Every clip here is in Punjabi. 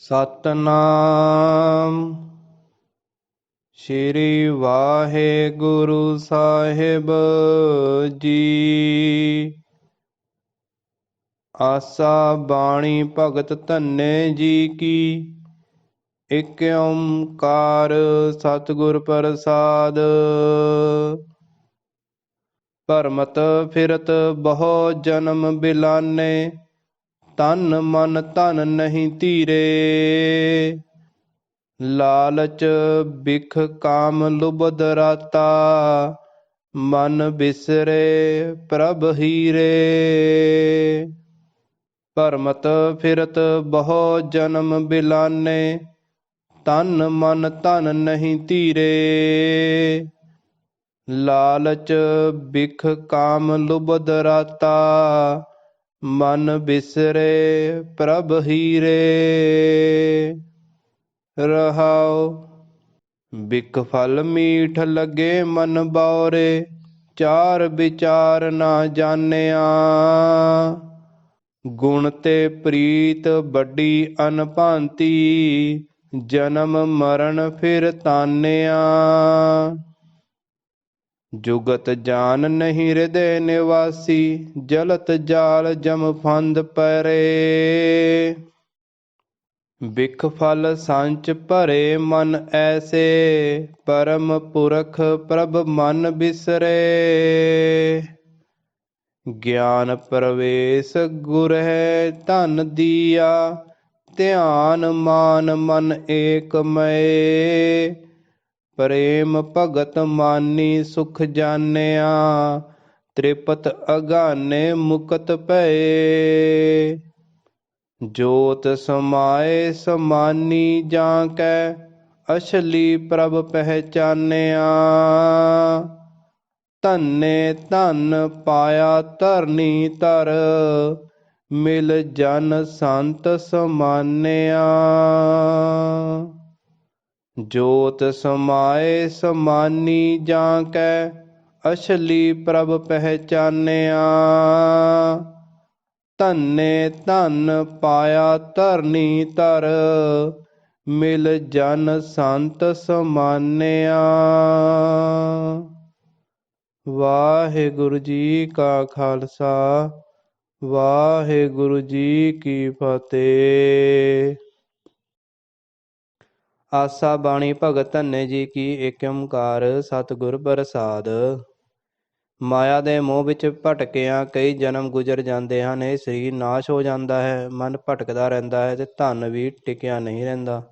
ਸਤਨਾਮ। ਸ਼੍ਰੀ ਵਾਹਿਗੁਰੂ ਸਾਹਿਬ ਜੀ। ਆਸਾ ਬਾਣੀ ਭਗਤ ਧੰਨੇ ਜੀ ਕੀ। ਇਕ ਓੰਕਾਰ ਸਤਿਗੁਰ ਪ੍ਰਸਾਦ। ਭਰਮਤ ਫਿਰਤ ਬਹੁ ਜਨਮ ਬਿਲਾਨੇ। ਤਨ ਮਨ ਧਨ ਨਹੀਂ ਧੀਰੇ। ਲਾਲਚ ਬਿਖ ਕਾਮ ਲੁਬਦ ਰਾਤਾ। ਮਨ ਬਿਸਰੇ ਪ੍ਰਭ ਹੀਰੇ। ਭਰਮਤ ਫਿਰਤ ਬਹੁ ਜਨਮ ਬਿਲਾਨੇ। ਤਨ ਮਨ ਧਨ ਨਹੀਂ ਧੀਰੇ। ਲਾਲਚ ਬਿਖ ਕਾਮ ਲੁਬਦ ਰਾਤਾ। ਮਨ ਬਿਸਰੇ, ਪ੍ਰਭ ਹੀਰੇ। ਰਹਾਉ, ਬਿਕ ਫਲ ਮੀਠ ਲਗੇ ਮਨ ਬੌਰੇ, ਚਾਰ ਵਿਚਾਰ ਨਾ ਜਾਣਿਆ। ਗੁਣ ਤੇ ਪ੍ਰੀਤ ਵੱਡੀ ਅਨਭਾਂਤੀ, ਜਨਮ ਮਰਨ ਫਿਰ ਤਾਨਿਆ। ਜੁਗਤ ਜਾਨ ਨਹੀਂ ਹਿਰਦੇ ਨਿਵਾਸੀ, ਜਲਤ ਜਾਲ ਜਮ ਫੰਦ ਪਰੇ। ਬਿਖ ਫਲ ਸੰਚ ਭਰੇ ਮਨ ਐਸੇ, ਪਰਮ ਪੁਰਖ ਪ੍ਰਭ ਮਨ ਬਿਸਰੇ। ਗਿਆਨ ਪ੍ਰਵੇਸ਼ ਗੁਰ ਹੈ ਧਨ ਦੀਆ, ਧਿਆਨ ਮਾਨ ਮਨ ਏਕ ਮਏ ਪ੍ਰੇਮ ਭਗਤ ਮਾਨੀ ਸੁਖ ਜਾਣਿਆ, ਤ੍ਰਿਪਤ ਅਗਾਨੇ ਮੁਕਤ ਭਏ। ਜੋਤ ਸਮਾਏ ਸਮਾਨੀ ਜਾਂ ਕੈ, ਅਸਲੀ ਪ੍ਰਭ ਪਹਿਚਾਨਿਆ। ਧੰਨੇ ਧਨ ਪਾਇਆ ਧਰਨੀ ਧਰ, ਮਿਲ ਜਨ ਸੰਤ ਸਮਾਨਿਆ। ਜੋਤ ਸਮਾਏ ਸਮਾਨੀ ਜਾਂ ਕੈ ਅਸਲੀ ਪ੍ਰਭ ਪਹਿਚਾਨਿਆ। ਧੰਨੇ ਧਨ ਪਾਇਆ ਧਰਨੀ ਧਰ, ਮਿਲ ਜਨ ਸੰਤ ਸਮਾਨਿਆ। ਵਾਹਿਗੁਰੂ ਜੀ ਕਾ ਖਾਲਸਾ, ਵਾਹਿਗੁਰੂ ਜੀ ਕੀ ਫਤਿਹ। ਆਸਾ ਬਾਣੀ ਭਗਤ ਧੰਨੇ ਜੀ ਕੀ ਏਕ ਓੰਕਾਰ ਸਤਿਗੁਰ ਪ੍ਰਸਾਦ। ਮਾਇਆ ਦੇ ਮੋਹ ਵਿੱਚ ਭਟਕਿਆਂ ਕਈ ਜਨਮ ਗੁਜ਼ਰ ਜਾਂਦੇ ਹਨ, ਇਹ ਸਰੀਰ ਨਾਸ਼ ਹੋ ਜਾਂਦਾ ਹੈ, ਮਨ ਭਟਕਦਾ ਰਹਿੰਦਾ ਹੈ ਤੇ ਧਨ ਵੀ ਟਿਕਿਆ ਨਹੀਂ ਰਹਿੰਦਾ।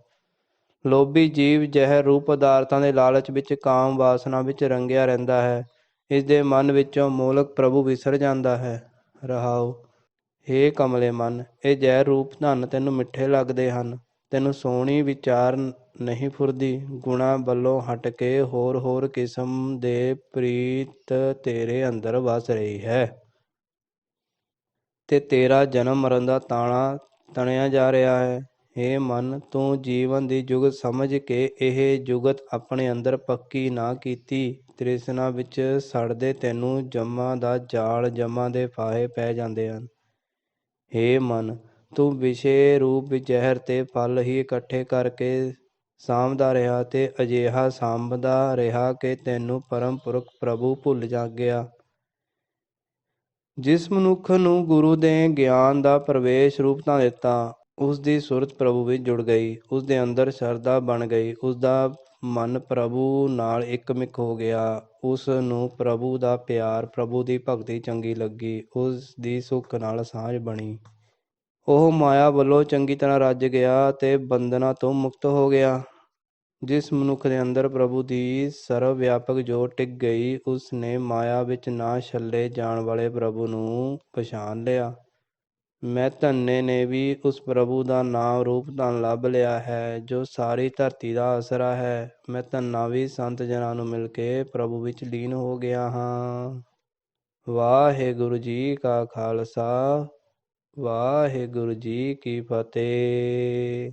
ਲੋਭੀ ਜੀਵ ਜ਼ਹਿਰ ਰੂਪ ਪਦਾਰਥਾਂ ਦੇ ਲਾਲਚ ਵਿੱਚ, ਕਾਮ ਵਾਸਨਾ ਵਿੱਚ ਰੰਗਿਆ ਰਹਿੰਦਾ ਹੈ ਇਸ ਦੇ ਮਨ ਵਿੱਚੋਂ ਮੂਲਕ ਪ੍ਰਭੂ ਵਿਸਰ ਜਾਂਦਾ ਹੈ। ਰਹਾਉ ਹੇ ਕਮਲੇ ਮਨ, ਇਹ ਜ਼ਹਿਰ ਰੂਪ ਧਨ ਤੈਨੂੰ ਮਿੱਠੇ ਲੱਗਦੇ ਹਨ, ਤੈਨੂੰ ਸੋਹਣੀ ਵਿਚਾਰ ਨਹੀਂ ਫੁਰਦੀ। ਗੁਣਾ ਵੱਲੋਂ ਹਟ ਕੇ ਹੋਰ ਹੋਰ ਕਿਸਮ ਦੇ ਪ੍ਰੀਤ ਤੇਰੇ ਅੰਦਰ ਵਸ ਰਹੀ ਹੈ। ਤੇ ਤੇਰਾ ਜਨਮ ਮਰਨ ਦਾ ਤਾਣਾ ਤਣਿਆ ਜਾ ਰਿਹਾ ਹੈ। हे ਮਨ, ਤੂੰ ਜੀਵਨ ਦੀ ਜੁਗਤ ਸਮਝ ਕੇ ਇਹ ਜੁਗਤ ਆਪਣੇ ਅੰਦਰ ਪੱਕੀ ਨਾ ਕੀਤੀ। ਤ੍ਰਿਸ਼ਨਾ ਵਿੱਚ ਸੜਦੇ ਤੈਨੂੰ ਜਮਾ ਦਾ ਜਾਲ ਜਮਾ ਦੇ ਫਾਹੇ ਪੈ ਜਾਂਦੇ ਹਨ। हे ਮਨ, ਤੂੰ ਵਿਸ਼ੇ ਰੂਪ ਜ਼ਹਿਰ ਤੇ ਫਲ ਹੀ ਇਕੱਠੇ ਕਰਕੇ ਸਾਂਭਦਾ ਰਿਹਾ ਤੇ ਅਜਿਹਾ ਸਾਂਭਦਾ ਰਿਹਾ ਕਿ ਤੈਨੂੰ ਪਰਮ ਪੁਰਖ ਪ੍ਰਭੂ ਭੁੱਲ ਜਾ ਗਿਆ ਜਿਸ ਮਨੁੱਖ ਨੂੰ ਗੁਰੂ ਦੇ ਗਿਆਨ ਦਾ ਪ੍ਰਵੇਸ਼ ਰੂਪ ਤਾਂ ਦਿੱਤਾ ਉਸ ਦੀ ਸੁਰਤ ਪ੍ਰਭੂ ਵਿੱਚ ਜੁੜ ਗਈ ਉਸ ਦੇ ਅੰਦਰ ਸ਼ਰਧਾ ਬਣ ਗਈ ਉਸ ਦਾ ਮਨ ਪ੍ਰਭੂ ਨਾਲ ਇੱਕਮਿਕ ਹੋ ਗਿਆ ਉਸ ਨੂੰ ਪ੍ਰਭੂ ਦਾ ਪਿਆਰ, ਪ੍ਰਭੂ ਦੀ ਭਗਤੀ ਚੰਗੀ ਲੱਗੀ ਉਸ ਦੀ ਸੁੱਖ ਨਾਲ ਸਾਂਝ ਬਣੀ। ਉਹ ਮਾਇਆ ਵੱਲੋਂ ਚੰਗੀ ਤਰ੍ਹਾਂ ਰੱਜ ਗਿਆ ਤੇ ਬੰਧਨਾਂ ਤੋਂ ਮੁਕਤ ਹੋ ਗਿਆ। ਜਿਸ ਮਨੁੱਖ ਦੇ ਅੰਦਰ ਪ੍ਰਭੂ ਦੀ ਸਰਵ ਵਿਆਪਕ ਜੋਤ ਟਿਕ ਗਈ ਉਸ ਨੇ ਮਾਇਆ ਵਿੱਚ ਨਾ ਛੱਲੇ ਜਾਣ ਵਾਲੇ ਪ੍ਰਭੂ ਨੂੰ ਪਛਾਣ ਲਿਆ। ਮੈਂ ਧੰਨੇ ਨੇ ਵੀ ਉਸ ਪ੍ਰਭੂ ਦਾ ਨਾਮ ਰੂਪ ਧਨ ਲੱਭ ਲਿਆ ਹੈ, ਜੋ ਸਾਰੀ ਧਰਤੀ ਦਾ ਆਸਰਾ ਹੈ। ਮੈਂ ਧੰਨਾ ਵੀ ਸੰਤ ਜਨਾਂ ਨੂੰ ਮਿਲ ਕੇ ਪ੍ਰਭੂ ਵਿੱਚ ਲੀਨ ਹੋ ਗਿਆ ਹਾਂ। ਵਾਹਿਗੁਰੂ ਜੀ ਕਾ ਖਾਲਸਾ। ਵਾਹਿਗੁਰੂ ਜੀ ਕੀ ਫਤਿਹ।